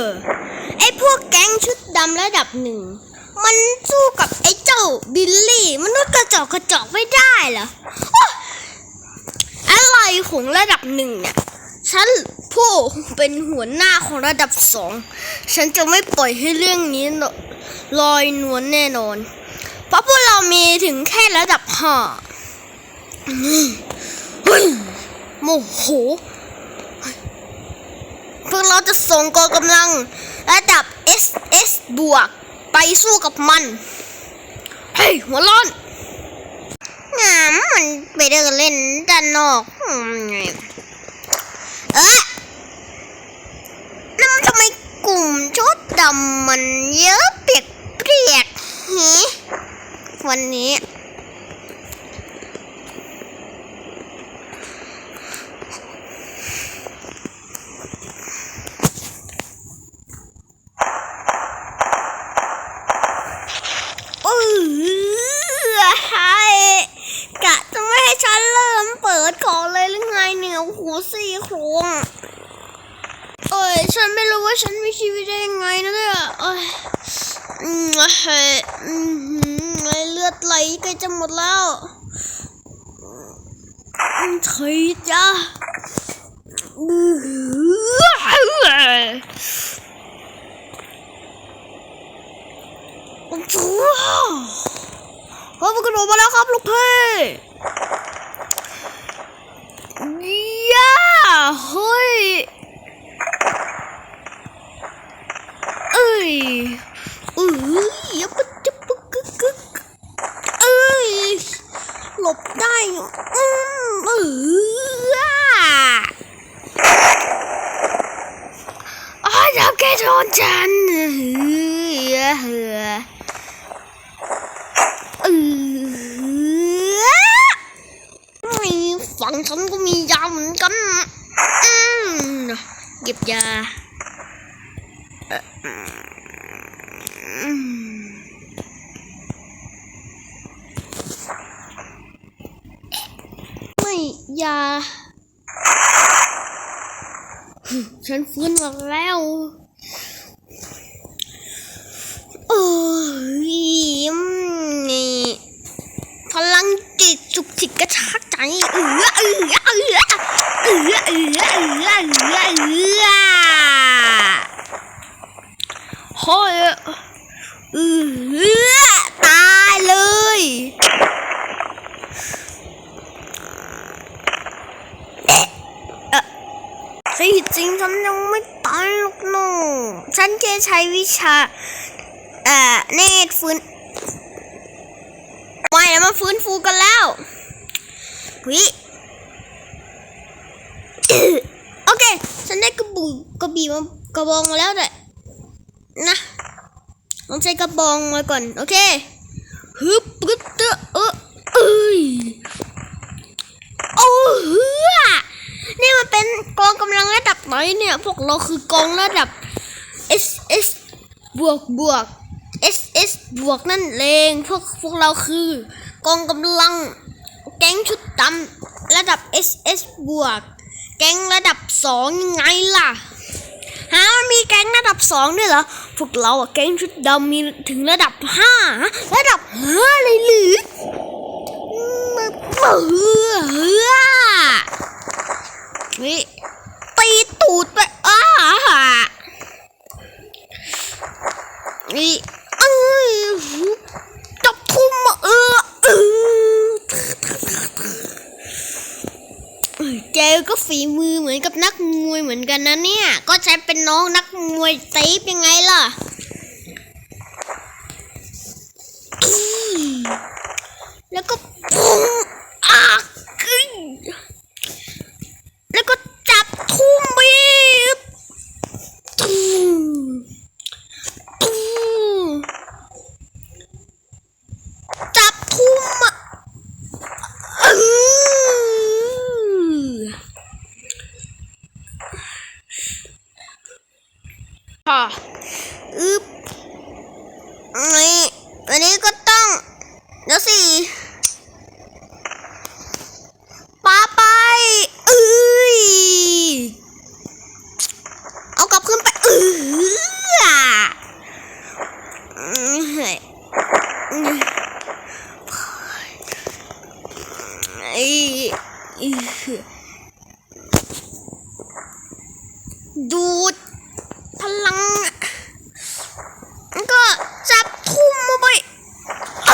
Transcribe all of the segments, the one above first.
อไอพวกแก๊งชุดดำระดับหนึ่ง มันสู้กับไอ้เจ้าบิลลี่มนุษย์กระจอกกระจอกไม่ได้เหรออะไรของระดับหนึ่งเนี่ยฉันผู้เป็นหัวหน้าของระดับสอง ฉันจะไม่ปล่อยให้เรื่องนี้ลอยนวลแน่นอน เพราะพวกเรามีถึงแค่ระดับห้าเฮ้ยโมโห พวกเราจะส่งกองกำลังระดับ SS บวก ไปสู้กับมัน เฮ้ย หัวร้อนงามมันไปเดินเล่นด้านนอกเอ๊ะนั่นทำไมกลุ่มชุดดำมันเยอะเปียกเปียกๆฮิวันนี้ เออใช่กะจะไม่ให้ฉันเริ่มเปิดก่อนเลยหรือไงเนี่ยโอ้โหสี่โครงเอ้ยฉันไม่รู้ว่าฉันมีชีวิตได้ยังไงนะเนี่ยเอ้ยอืม เฮ้ยเลือดไหลใกล้จะหมดแล้วอืมเฮ้ยจ้าอือโอ้โหเฮ้ยมันกระโดดมาแล้วครับลูกเพ่ย่าเฮ้ยเอ้ย อืมเอออาจับแกโดนฉันเฮ้ยเฮ้ยเออไม่ฝังฉันก็มียาเหมือนกันอืมเก็บยาเอ่ออืมไม่ยา ฉันฟื้นมาแล้ว ที่จริงฉันยังไม่ตายหรอกน้องฉันแค่ใช้วิชาเอ่อเนตฟื้นไม่นะมันฟื้นฟูกันแล้ววิโอเค ฉันได้กระบุกระบี่มากระบองมาแล้วแต่นะต้องใช้กระบองมาก่อน โอเคฮึบปึ๊ดเตอะเออเอ้ยโอ้เฮือนี่มันเป็น กองกำลังระดับไหนเนี่ย พวกเราคือกองระดับ S S บวกบวก S S บวกนั่นเองพวกพวกเราคือกองกำลังแก๊งชุดดำระดับ S S บวก แก๊งระดับสองยังไงล่ะฮะมันมีแก๊งระดับสองด้วยเหรอพวกเราอะแก๊งชุดดำมีถึงระดับห้าระดับห้าเลยหรืออืมเบื่อ นี่ตีตูดไปอ้านี่เอ้ยจับทุ่มเออเออเจก็ฝีมือเหมือนกับนักมวยเหมือนกันนะเนี่ย ก็ใช้เป็นน้องนักมวยตีฟยังไงล่ะแล้วก็ปุ้งอะกึ้งแล้วก็จับทุ่มบีบตุ้ม ตู้จับทุ่มอะอื้ออะอึบนี่อันนี้ก็ต้องเดี๋ยวสิปาไปเอ้ยเอากลับขึ้นไปเออ ดูด พลัง ก็จับทุ่มมาไปเอ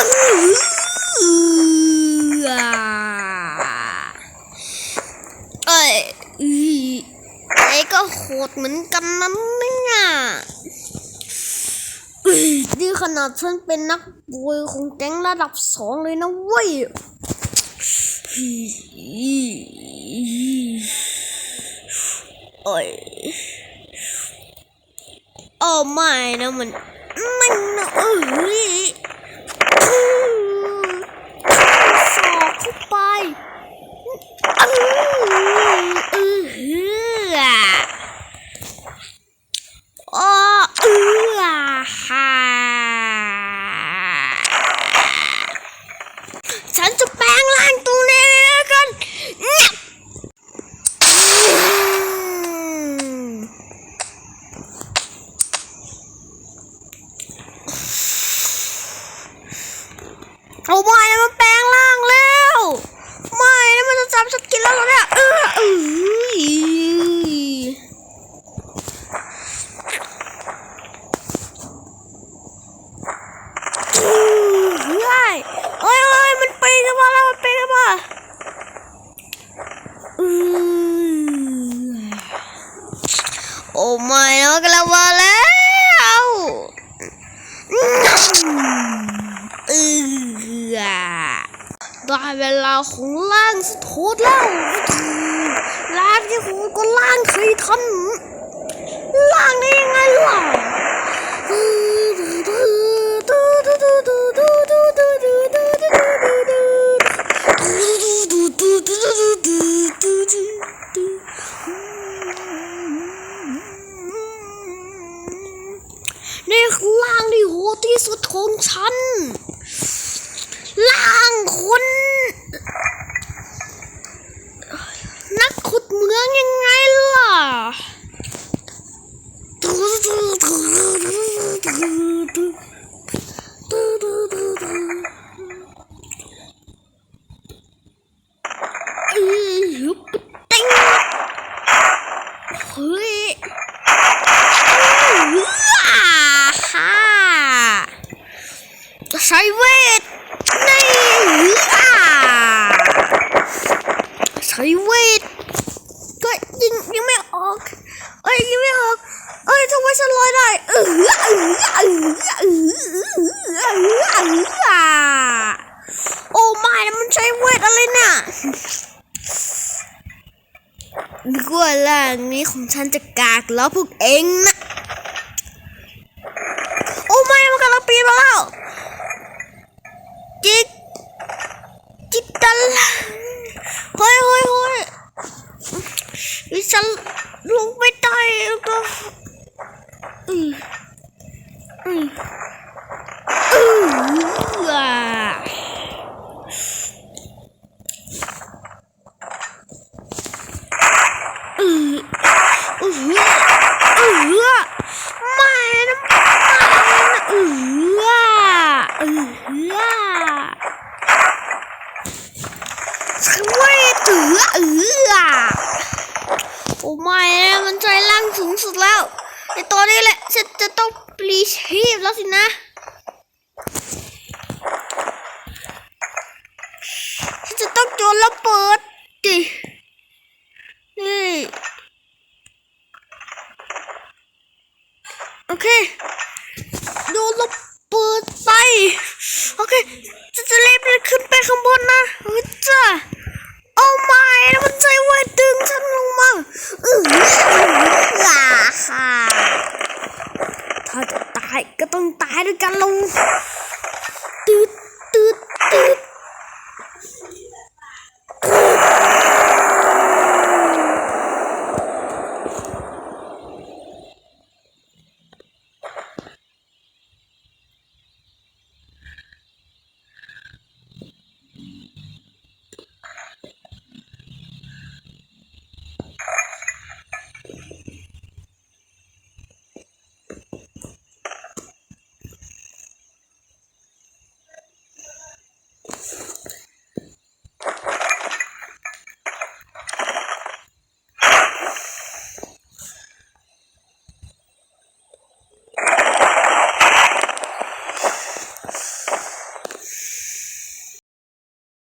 อเอ้ยอีไอ้ก็โหดเหมือนกันนั้นเนี่ยนี่ขนาดฉันเป็นนักบวยของแก๊งระดับสองเลยนะเว้ย อ้ยโอ้ไม่นะมันมันะเอ้ยสอกเข้าไปเออเอออ๋อเออฮ่าฉันจะแปลงร่างตัวนี้แล้วกันงับ อืมเอาไม่นะมันแปลงร่างแล้ว ไม่นะมันจะจับฉันกินแล้วเหรอเนี่ยเออเออเฮ้ยเอ้ยเอ้ยมันปีนขึ้นมาแล้วมันปีนขึ้นมาอือ โอ้ไม่นะกระวาแล้วเออ ได้เวลาของล่างสะโทษแล้วล่างที่โหดก็ล่างใครทำล่างได้ยังไงล่ะนี่คือล่างที่โหดที่สุดของฉัน ล่างคนนักขุดเมืองยังไงล่ะ ติ้งเฮ้ยฮ่าใช้ เวทนี่อ่าใช้เวทก็ยิงยังไม่ออก เอ้ยยิงไม่ออก เอ้ยทำไมฉันลอยได้เออเออเออเออเออเออโอ้ไม่นะมันใช้เวทอะไรเนี่ยนึกว่าร่างนี้ของฉันจะกากแล้วพวกเองนะ โอ้ไม่มันกำลังปีนมาแล้ว จิก จิกตันเฮ้ยเฮ้ยเฮ้ยดิ ฉันลงไม่ได้แล้วก็อืมอืมอืออะ อืออืออือไม่นะไม่นะอืออือช่วยตืออือโอ้ไม่นะมันใจร่างสูงสุดแล้วในตอนนี้แหละฉันจะต้องปลีชีพแล้วสินะ ฉันจะต้องโยนระเบิด